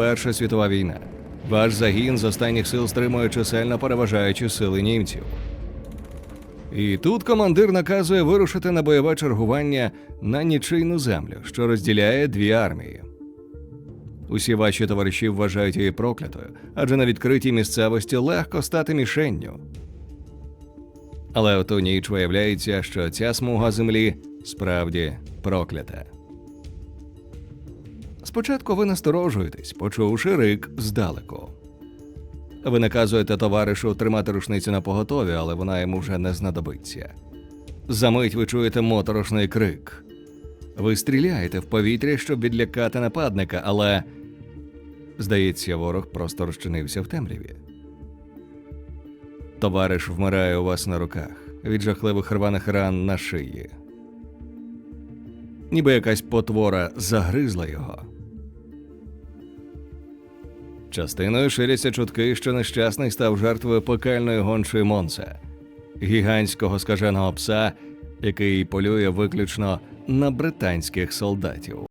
Перша світова війна. Ваш загін з останніх сил стримує чисельно переважаючі сили німців. І тут командир наказує вирушити на бойове чергування на нічийну землю, що розділяє дві армії. Усі ваші товариші вважають її проклятою, адже на відкритій місцевості легко стати мішенню. Але от у ніч виявляється, що ця смуга землі справді проклята. Спочатку ви насторожуєтесь, почувши рик здалеку. Ви наказуєте товаришу тримати рушницю на поготові, але вона йому вже не знадобиться. Замить ви чуєте моторошний крик. Ви стріляєте в повітря, щоб відлякати нападника, але здається, ворог просто розчинився в темряві. Товариш вмирає у вас на руках від жахливих рваних ран на шиї. Ніби якась потвора загризла його. Частиною ширяться чутки, що нещасний став жертвою пекельної гончої Монса, гігантського скаженого пса, який полює виключно на британських солдатів.